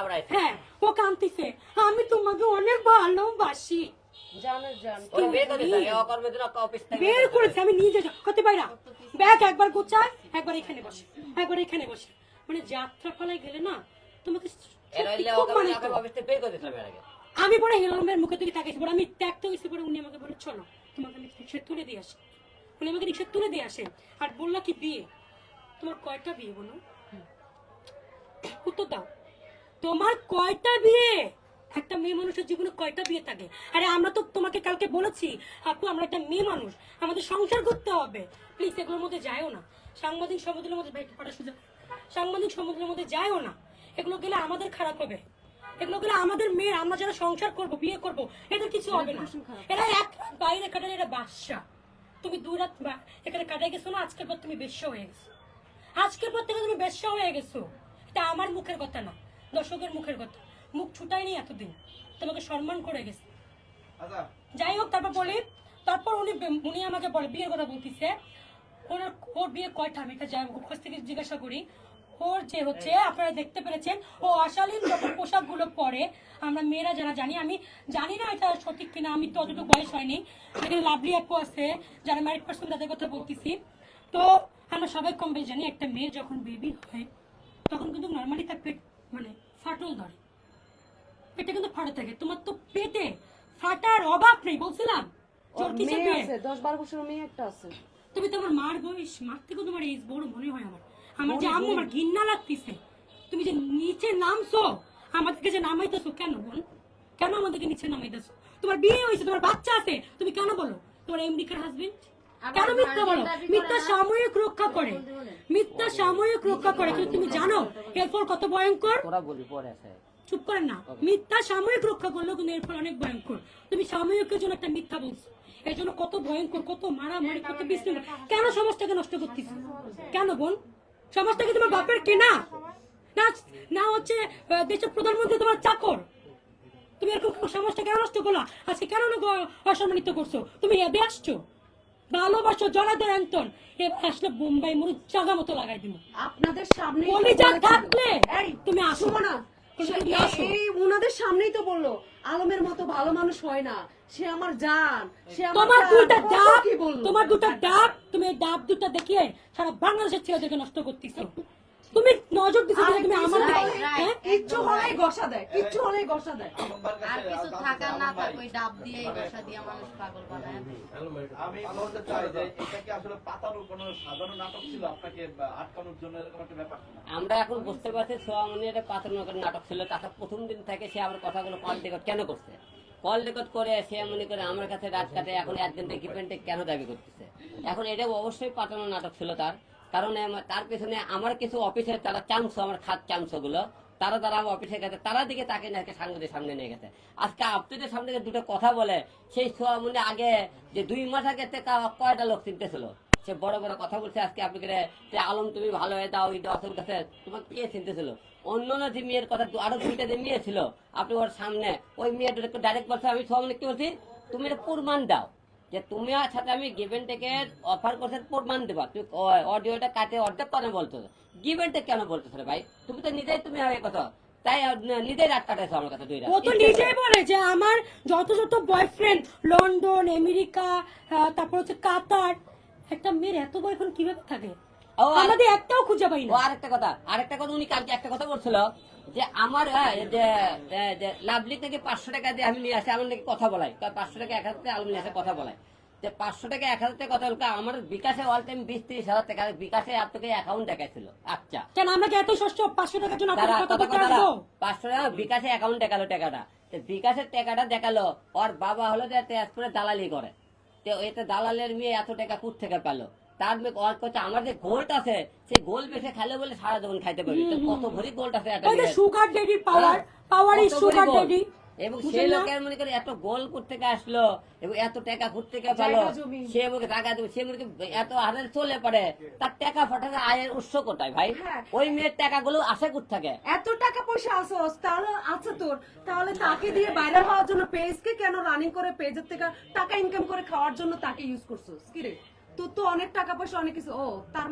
কামড়াইছে হ্যাঁ ও কান্তিছে আমি তোমাকে অনেক ভালোবাসি। বের করেছে আমি নিজে পারি না ব্যাগ একবার গোছায় একবার এখানে বসে একবার এখানে বসে। মানে যাত্রা গেলে না তোমাকে আমি হেলমের মুখে থেকে তাকাইছি পরে আমি ত্যাগতে গেছি পরে উনি আমাকে বলে চলো তোমাকে আমি রিক্সা তুলে দিয়ে আসি। উনি আমাকে রিক্সা তুলে দিয়ে আসে। আর বললা কি বিয়ে? তোমার কয়টা বিয়ে বলো উত্তর দাও। তোমার কয়টা বিয়ে? একটা মেয়ে মানুষের জীবনে কয়টা বিয়ে থাকে? আরে আমরা তো তোমাকে কালকে বলেছি আপু আমরা একটা মেয়ে মানুষ আমাদের সংসার করতে হবে। প্লিজ এগুলোর মধ্যে যায়ও না। সাংবাদিক সমুদ্রের মধ্যে ভাই পড়া সুযোগ। সাংবাদিক সমুদ্রের মধ্যে যায়ও না। এগুলো গেলে আমাদের খারাপ হবে। এগুলো গেলে আমাদের মেয়ের আমরা যারা সংসার করব বিয়ে করব এদের কিছু হবে না। এরা এক বাইরে কাটালে এরা বাসা তুমি দু রাত বা- এখানে কাটাই গেছো না? আজকের পর তুমি বেশ্যা হয়ে গেছো। আজকের পর থেকে তুমি বেশ্যা হয়ে গেছো। এটা আমার মুখের কথা না। দর্শকের মুখের কথা। মুখ ছুটাইনি এতদিন। তোমাকে সম্মান করে গেছে। আচ্ছা। যাই হোক তারপর বলি তারপর উনি উনি আমাকে বলে বিয়ের কথা বলতেছে। ওনার ওর বিয়ে কয়টা? আমি এটা যাই হোক, কাছ থেকে জিজ্ঞাসা করি। ওর যে হচ্ছে আপনারা দেখতে পেরেছেন ও অশালীন যখন পোশাকগুলো পরে আমরা মেয়েরা যারা জানি আমি জানি না এটা সঠিক কিনা আমি তো অতটুকু বয়স হয়নি। এখানে লাভলি আপু আছে যারা ম্যারিড পার্সন তাদের কথা বলতেছি। তো আমরা সবাই কম বেশ জানি একটা মেয়ের যখন বেবি হয় তখন কিন্তু নর্মালি তার পেট মানে ফাটল ধরে। পেটে কিন্তু ফাটে থাকে। তোমার তো পেটে ফাটার অভাব নেই বলছিলাম। দশ বারো বছরের মেয়ে একটা আছে। তুমি তো আমার মার বয়স মার থেকেও তোমার এজ বড় মনে হয় আমার। আমার যে আম্মু আমার ঘিন্না লাগতেছে। তুমি যে নিচে নামছো আমাদেরকে যে নামাইতেছো কেন বল? কেন আমাদেরকে নিচে নামাইতেছো? তোমার বিয়ে হয়েছে তোমার বাচ্চা আছে তুমি কেন বলো? তোমার এমডিকার হাজবেন্ড কেন মিথ্যা বলো? মিথ্যা সাময়িক রক্ষা করে। মিথ্যা সাময়িক রক্ষা করে। কিন্তু তুমি জানো এরপর কত ভয়ঙ্কর? তোরা বলি পরে চুপ করেন না। মিথ্যা সাময়িক রক্ষা করলেও কিন্তু এরপর অনেক ভয়ঙ্কর। তুমি সাময়িকের জন্য একটা মিথ্যা বলছো। এর জন্য কত ভয়ঙ্কর কত মারামারি কত বিশৃঙ্খলা কেন সমাজটাকে নষ্ট করতেছ? কেন বোন? সমাজটাকে তোমার বাপের কেনা? না না হচ্ছে দেশের প্রধানমন্ত্রী তোমার চাকর। তুমি এরকম সমাজটা কেন নষ্ট করলা? আজকে কেন অসম্মানিত করছ? তুমি এবে আসছো? ভালোবাসো জনাদের অন্তর এবার আসলে বোম্বাই মরু জাগা মতো লাগাই দিব। আপনাদের সামনে কলিজা থাকলে তুমি আসো। না। এই উনাদের সামনেই তো বলল আলমের মতো ভালো মানুষ হয় না। সে আমার জান সে তোমার দুটো ডাব তোমার দুটা ডাব তুমি এই ডাব দুটা দেখিয়ে সারা বাংলাদেশের ছেলেদেরকে নষ্ট করতেছো। তুমি নজর দিছো তুমি আমার হ্যাঁ? কিচ্ছু হলেই ঘষা দেয় কিচ্ছু হলেই ঘষা দেয়। আর কিছু থাকা না থাক ওই ডাব দিয়ে বসা দিয়ে মানুষ পাগল বানায়। আমি বলতে চাই যে এটা কি আসলে কোনো সাধারণ নাটক ছিল? আপনাকে আটকানোর জন্য এরকম একটা ব্যাপার আমরা এখন বুঝতে পারছি সোয়ামনি একটা পাতানো করে নাটক ছিল। তাতে প্রথম দিন থেকে সে আমার কথাগুলো কল রেকর্ড কেন করছে? কল রেকর্ড করে সে মনে করে আমার কাছে রাত কাটে এখন একদিন রিপেন্টে কেন দাবি করতেছে? এখন এটা অবশ্যই পাতানো নাটক ছিল তার। কারণ তার পেছনে আমার কিছু অফিসের তারা চামচ, আমার খাত চামচগুলো তারা তারা আমার অফিসে গেছে তারা দিকে তাকে নাকি সাংবাদিক সামনে নিয়ে গেছে। আজকে আপনাদের সামনে দুটো কথা বলে, সেই সোয়ামনি আগে যে দুই মাস আগে কয়টা লোক চিনতেছিল সে বড় বড় কথা বলছে, আজকে আপনি যে আলম তুমি ভালো হয়ে দাও এই দশের কাছে তোমাকে কে চিনতেছিল অন্য না যে মেয়ের কথা আরও দুইটা যে মেয়ে ছিল, আপনি ওর সামনে, ওই মেয়েটা ডাইরেক্ট বলছে, আমি সব কি বলছি? তুমি এটা প্রমাণ দাও। যে তুমি সাথে আমি গিভেন থেকে অফার করছে প্রমাণ দেবা। তুই অডিওটা কাটে অর্ধেক কেন বলতো গিভেন টেক কেন বলতেছ রে ভাই? তুমি তো নিজেই তুমি কথা তাই নিজেই রাত কাটাইছো আমার কাছে দুই রাত ও তো নিজেই বলে যে আমার যত যত বয়ফ্রেন্ড লন্ডন আমেরিকা তারপর হচ্ছে কাতার একটা মেয়ের এত বয়ফ্রেন্ড কীভাবে থাকে? আমাদের একটাও খুঁজে পাই না। আরেকটা কথা আরেকটা কথা উনি কালকে একটা কথা বলছিল। যে আমার লাভলি থেকে পাঁচশো টাকা দিয়ে আমি নিয়ে আসি আমার নাকি কথা বলাই। তা পাঁচশো টাকা এক হাজার আলম নিয়ে আসে কথা বলাই। যে পাঁচশো টাকা এক হাজার টাকা কথা বলতে আমার বিকাশে অল টাইম বিশ তিরিশ হাজার টাকা। বিকাশে আপনাকে অ্যাকাউন্ট দেখাইছিল। আচ্ছা। কেন আমাকে এত ষষ্ঠ পাঁচশো টাকার জন্য কথা কথা কথা পাঁচশো টাকা বিকাশে অ্যাকাউন্ট দেখাল টাকাটা। তো বিকাশের টাকাটা দেখাল। ওর বাবা হলো যে তেজপুরে দালালি করে। তো এতে দালালের মেয়ে এত টাকা কুট থেকে পেল? তার কাছে গোল্ড আছে। সেই গোল্ড বেশি খাইলে বলে সারা জীবন খাইতে পারি তো কত ভরি গোল্ড আছে? Sugar daddy power power is sugar daddy এবং সেই লোকের মনে করে এত গোল থেকে আসলো? এবং এত টাকা পেল? সে মুখে টাকা দেবে সে মুখে এত হাজার চলে পড়ে তার টাকা ফাটাতে আয়ের উৎস কোথায় ভাই? হ্যাঁ। ওই মেয়ের টাকাগুলো আসে কোথ থাকে এত টাকা পয়সা আসোস তাহলে আছে তোর। তাহলে তাকে দিয়ে ভাইরাল হওয়ার জন্য পেজকে কেন রানিং করে পেজের থেকে টাকা ইনকাম করে খাওয়ার জন্য তাকে ইউজ করছোস? কি রে? তোর তো অনেক টাকা পয়সা অনেক কিছু। ও তার মানে